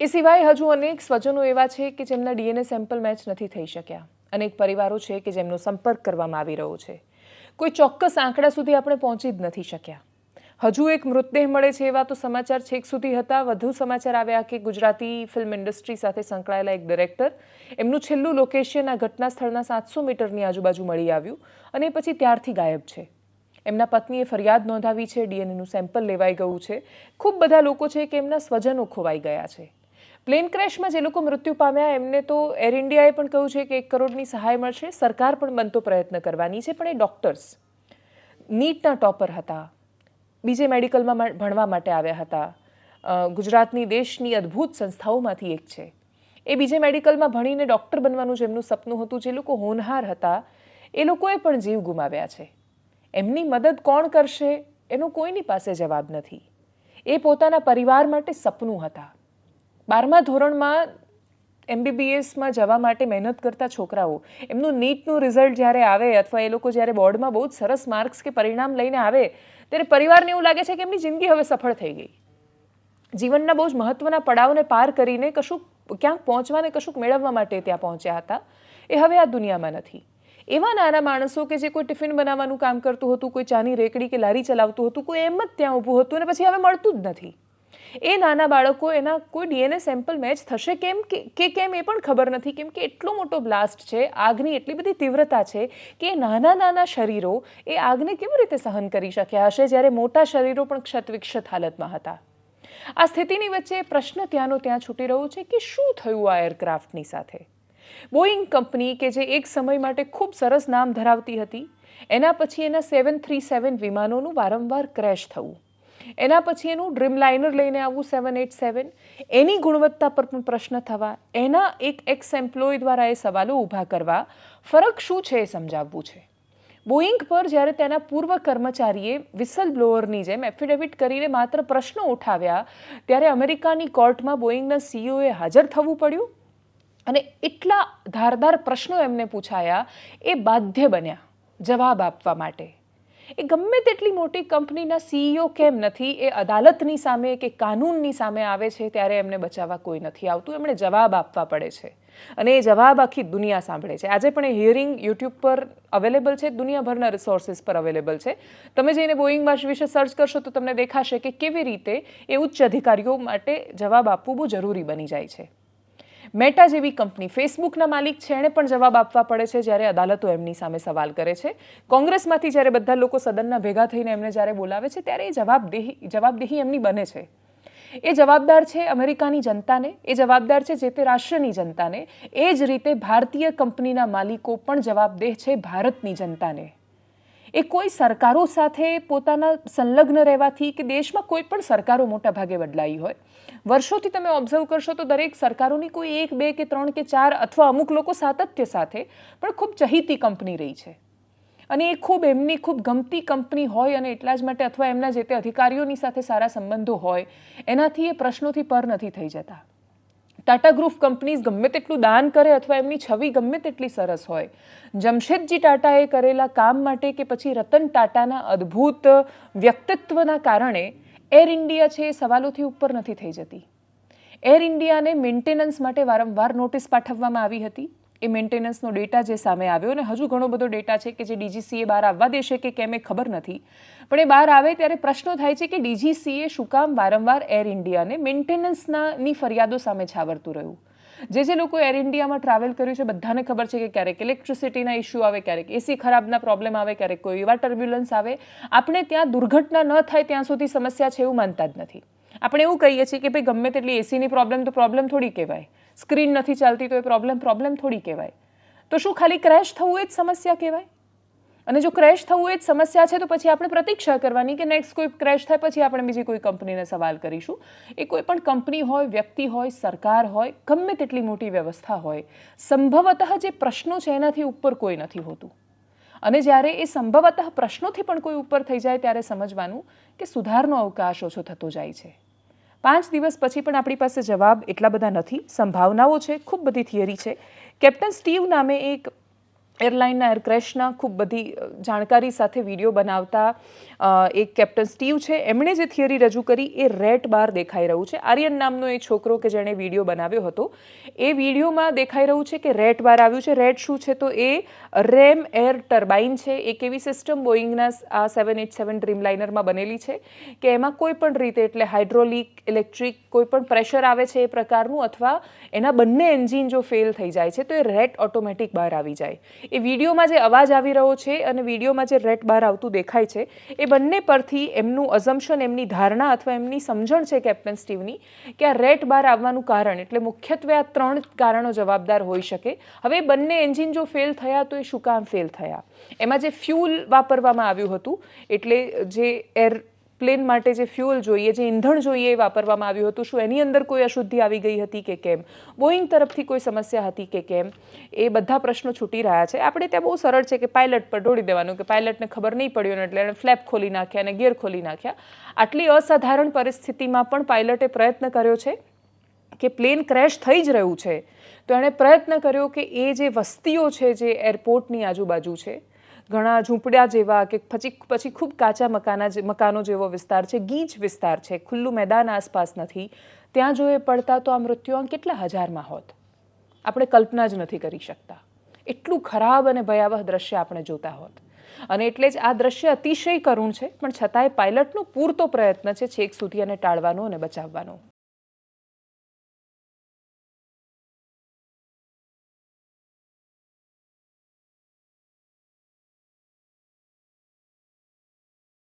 એ સિવાય હજુ અનેક સ્વજનો એવા છે કે જેમના ડીએનએ સેમ્પલ મેચ નથી થઈ શક્યા. અનેક પરિવારો છે કે જેમનો સંપર્ક કરવામાં આવી રહ્યો છે. કોઈ ચોક્કસ આંકડા સુધી આપણે પહોંચી જ નથી શક્યા. હજુ એક મૃતદેહ મળે છે એવા તો સમાચાર છેક સુધી હતા. વધુ સમાચાર આવ્યા કે ગુજરાતી ફિલ્મ ઇન્ડસ્ટ્રી સાથે સંકળાયેલા એક ડિરેક્ટર એમનું છેલ્લું લોકેશન આ ઘટના સ્થળના સાતસો મીટરની આજુબાજુ મળી આવ્યું અને પછી ત્યારથી ગાયબ છે. એમના પત્નીએ ફરિયાદ નોંધાવી છે, ડીએનએનું સેમ્પલ લેવાઈ ગયું છે. ખૂબ બધા લોકો છે કે એમના સ્વજનો ખોવાઈ ગયા છે. પ્લેન ક્રેશમાં જે લોકો મૃત્યુ પામ્યા, એમને તો એર ઇન્ડિયાએ પણ કહ્યું છે કે એક કરોડની સહાય મળશે. સરકાર પણ બનતો પ્રયત્ન કરવાની છે, પણ એ ડૉક્ટર્સ નીટના ટોપર હતા. બીજે મેડિકલમાં ભણવા માટે આવ્યા હતા. ગુજરાતની દેશની અદ્ભુત સંસ્થાઓમાંથી એક છે. એ બીજે મેડિકલમાં ભણીને ડૉક્ટર બનવાનું જેમનું સપનું હતું. જે લોકો હોનહાર હતા, એ લોકોએ પણ જીવ ગુમાવ્યા છે. એમની મદદ કોણ કરશે, એનો કોઈની પાસે જવાબ નથી. એ પોતાના પરિવાર માટે સપનું હતા. બારમા ધોરણમાં એમબીબીએસમાં જવા માટે મહેનત કરતા છોકરાઓ, એમનું નીટનું રિઝલ્ટ જ્યારે આવે અથવા એ લોકો જ્યારે બોર્ડમાં બહુ જ સરસ માર્ક્સ કે પરિણામ લઈને આવે, ત્યારે પરિવારને એવું લાગે છે કે એમની જિંદગી હવે સફળ થઈ ગઈ. જીવનના બહુ જ મહત્વના પડાવને પાર કરીને કશુંક ક્યાંક પહોંચવાને કશુંક મેળવવા માટે ત્યાં પહોંચ્યા હતા. એ હવે આ દુનિયામાં નથી. એવા નાના માણસો કે જે કોઈ ટિફિન બનાવવાનું કામ કરતું હતું, કોઈ ચાની રેકડી કે લારી ચલાવતું હતું, કોઈ એમ જ ત્યાં ઊભું હતું અને પછી હવે મળતું જ નથી. એ નાના બાળકો એના કોઈ ડીએનએ સેમ્પલ મેચ થશે કેમ? કે કેમ એ પણ ખબર નથી, કેમ કે એટલો મોટો બ્લાસ્ટ છે, આગની એટલી બધી તીવ્રતા છે કે નાના નાના શરીરો એ આગને કેવી રીતે સહન કરી શક્યા હશે જ્યારે મોટા શરીરો પણ ક્ષતવિક્ષત હાલતમાં હતા? આ સ્થિતિની વચ્ચે પ્રશ્ન ત્યાંનો ત્યાં છૂટી રહ્યો છે કે શું થયું આ એરક્રાફ્ટની સાથે? બોઈંગ કંપની કે જે એક સમય માટે ખૂબ સરસ નામ ધરાવતી હતી, એના પછી એના સેવન થ્રી સેવન વિમાનોનું વારંવાર ક્રેશ થવું. એના પછી એનું ડ્રીમલાઇનર લઈને આવવું સેવન એટ સેવન એની ગુણવત્તા પર પણ પ્રશ્ન થવા, એના એક એક્સ એમ્પ્લોય દ્વારા એ સવાલો ઊભા કરવા ફરક શું છે એ સમજાવવું છે? બોઈંગ પર જ્યારે તેના પૂર્વ કર્મચારીએ વિસલ બ્લોઅરની જેમ એફિડેવિટ કરીને માત્ર પ્રશ્નો ઉઠાવ્યા, ત્યારે અમેરિકાની કોર્ટમાં બોઈંગના સીઈઓએ હાજર થવું પડ્યું અને એટલા ધારદાર પ્રશ્નો એમને પૂછાયા, એ બાધ્ય બન્યા જવાબ આપવા માટે. એ ગમે તેટલી મોટી કંપનીના સીઈઓ કેમ નથી, એ અદાલતની સામે કે કાનૂનની સામે આવે છે ત્યારે એમને બચાવવા કોઈ નથી આવતું. એમણે જવાબ આપવા પડે છે. અને એ જવાબ આખી દુનિયા સાંભળે છે. આજે પણ એ હિયરિંગ યુટ્યુબ પર અવેલેબલ છે. દુનિયાભરના રિસોર્સિસ પર અવેલેબલ છે. તમે જઈને બોઈંગ વિશે સર્ચ કરશો તો તમને દેખાશે કે કેવી રીતે એ ઉચ્ચ અધિકારીઓ માટે જવાબ આપવું બહુ જરૂરી બની જાય છે. મેટા જેવી કંપની ફેસબુકના માલિક છે એણે પણ જવાબ આપવા પડે છે જ્યારે અદાલતો એમની સામે સવાલ કરે છે. કોંગ્રેસમાંથી જ્યારે બધા લોકો સદનના ભેગા થઈને એમને જ્યારે બોલાવે છે ત્યારે એ જવાબદેહી જવાબદેહી એમની બને છે. એ જવાબદાર છે અમેરિકાની જનતાને, એ જવાબદાર છે જે તે રાષ્ટ્રની જનતાને, એ જ રીતે ભારતીય કંપનીના માલિકો પણ જવાબદેહ છે ભારતની જનતાને. એ કોઈ સરકારો સાથે પોતાના સંલગ્ન રહેવાથી કે દેશમાં કોઈ પણ સરકારો મોટા ભાગે બદલાઈ હોય. વર્ષોથી તમે ઓબ્ઝર્વ કરશો તો દરેક સરકારોની કોઈ એક, બે કે ત્રણ કે ચાર અથવા અમુક લોકો સાતત્ય સાથે પણ ખૂબ ચહીતી કંપની રહી છે. અને એ ખૂબ એમની ખૂબ ગમતી કંપની હોય અને એટલા જ માટે અથવા એમના જે તે અધિકારીઓની સાથે સારા સંબંધો હોય, એનાથી એ પ્રશ્નોથી પર નથી થઈ જતા. ટાટા ગ્રુપ કંપનીઝ ગમે તેટલું દાન કરે અથવા એમની છબી ગમે તેટલી સરસ હોય. જમશેદજી ટાટાએ કરેલા કામ માટે કે પછી રતન ટાટાના અદ્ભુત વ્યક્તિત્વના કારણે એર ઇન્ડિયા છે એ સવાલોથી ઉપર નથી થઈ જતી. એર ઇન્ડિયાને મેન્ટેનન્સ માટે વારંવાર નોટિસ પાઠવવામાં આવી હતી. એ મેન્ટેનન્સનો ડેટા જે સામે આવ્યો અને હજુ ઘણો બધો ડેટા છે કે જે ડીજીસીએ બહાર આવવા દેશે કે કેમ એ ખબર નથી. પણ એ બહાર આવે ત્યારે પ્રશ્નો થાય છે કે ડીજીસીએ શું કામ વારંવાર એર ઇન્ડિયાને મેન્ટેનન્સનાની ફરિયાદો સામે છાવરતું રહ્યું? જે જે લોકો એર ઇન્ડિયામાં ટ્રાવેલ કર્યું છે, બધાને ખબર છે કે ક્યારેક ઇલેક્ટ્રિસિટીના ઇસ્યુ આવે, ક્યારેક એસી ખરાબના પ્રોબ્લેમ આવે, ક્યારેક કોઈ એવા ટર્બ્યુલન્સ આવે. આપણે ત્યાં દુર્ઘટના ન થાય ત્યાં સુધી સમસ્યા છે એવું માનતા જ નથી. આપણે એવું કહીએ છીએ કે ભાઈ ગમે તેટલી એસીની પ્રોબ્લેમ તો પ્રોબ્લેમ થોડી કહેવાય. સ્ક્રીન નથી ચાલતી તો એ પ્રોબ્લેમ પ્રોબ્લેમ થોડી કહેવાય. તો શું ખાલી ક્રેશ થવું એ જ સમસ્યા કહેવાય? અને જો ક્રેશ થવું એ જ સમસ્યા છે તો પછી આપણે પ્રતીક્ષા કરવાની કે નેક્સ્ટ કોઈ ક્રેશ થાય પછી આપણે બીજી કોઈ કંપનીને સવાલ કરીશું. એ કોઈ પણ કંપની હોય, વ્યક્તિ હોય, સરકાર હોય, ગમે તેટલી મોટી વ્યવસ્થા હોય, સંભવતઃ જે પ્રશ્નો છે એનાથી ઉપર કોઈ નથી હોતું. અને જ્યારે એ સંભવતઃ પ્રશ્નોથી પણ કોઈ ઉપર થઈ જાય ત્યારે સમજવાનું કે સુધારનો અવકાશ ઓછો થતો જાય છે. પાંચ દિવસ પછી પણ આપણી પાસે જવાબ એટલા બધા નથી. સંભાવનાઓ છે, ખૂબ બધી થિયરી છે. કેપ્ટન સ્ટીવ નામે એક એરલાઇનના એરક્રેશના ખૂબ બધી જાણકારી સાથે વીડિયો બનાવતા એક કેપ્ટન સ્ટીવ છે. એમણે જે થિયરી રજૂ કરી એ રેટ બાર દેખાઈ રહ્યું છે. આર્યન નામનો એ છોકરો કે જેણે વીડિયો બનાવ્યો હતો, એ વિડીયોમાં દેખાઈ રહ્યું છે કે રેટ બાર આવ્યું છે. રેટ શું છે તો એ રેમ એર ટર્બાઇન છે. એક એવી સિસ્ટમ બોઈંગના આ સેવન એટ સેવન ડ્રીમલાઇનરમાં બનેલી છે કે એમાં કોઈ પણ રીતે, એટલે હાઇડ્રોલિક, ઇલેક્ટ્રિક, કોઈ પણ પ્રેશર આવે છે એ પ્રકારનું અથવા એના બંને એન્જિન જો ફેલ થઈ જાય છે તો એ રેટ ઓટોમેટિક બહાર આવી જાય. એ વિડીયોમાં જે અવાજ આવી રહ્યો છે અને વિડીયોમાં જે રેટ બહાર આવતું દેખાય છે, એ બંને પરથી એમનું અઝમ્પશન એમની ધારણા અથવા એમની સમજણ છે કેપ્ટન સ્ટીવની કે આ રેટ બહાર આવવાનું કારણ. એટલે મુખ્યત્વે આ ત્રણ કારણો જવાબદાર હોઈ શકે. હવે બંને એન્જિન જો ફેલ થયા, તો એ શું કામ ફેલ થયા? એમાં જે ફ્યુલ વાપરવામાં આવ્યું હતું, એટલે જે એર પ્લેન માટે જે ફ્યુઅલ જોઈએ, જે ઈંધણ જોઈએ એ વાપરવામાં આવ્યું હતું. શું એની અંદર કોઈ અશુદ્ધિ આવી ગઈ હતી કે કેમ? બોઈંગ તરફથી કોઈ સમસ્યા હતી કે કેમ? એ બધા પ્રશ્નો છૂટી રહ્યા છે. આપણે ત્યાં બહુ સરળ છે કે પાયલટ પર ઢોળી દેવાનું, કે પાયલટને ખબર નહીં પડ્યું ને એટલે એણે ફ્લેપ ખોલી નાખ્યા અને ગિયર ખોલી નાખ્યા. આટલી અસાધારણ પરિસ્થિતિમાં પણ પાયલટે પ્રયત્ન કર્યો છે કે પ્લેન ક્રેશ થઈ જ રહ્યું છે. તો એણે પ્રયત્ન કર્યો કે એ જે વસ્તીઓ છે, જે એરપોર્ટની આજુબાજુ છે ઘણા ઝૂંપડા જેવા કે પછી પછી ખૂબ કાચા મકાના મકાનો જેવો વિસ્તાર છે, ગીચ વિસ્તાર છે, ખુલ્લું મેદાન આસપાસ નથી. ત્યાં જો એ પડતા તો આ મૃત્યુઆંક કેટલા હજારમાં હોત? આપણે કલ્પના જ નથી કરી શકતા. એટલું ખરાબ અને ભયાવહ દ્રશ્ય આપણે જોતા હોત. અને એટલે જ આ દ્રશ્ય અતિશય કરુણ છે, પણ છતાંય પાયલટનો પૂરતો પ્રયત્ન છે છેક સુધી અને ટાળવાનો અને બચાવવાનો.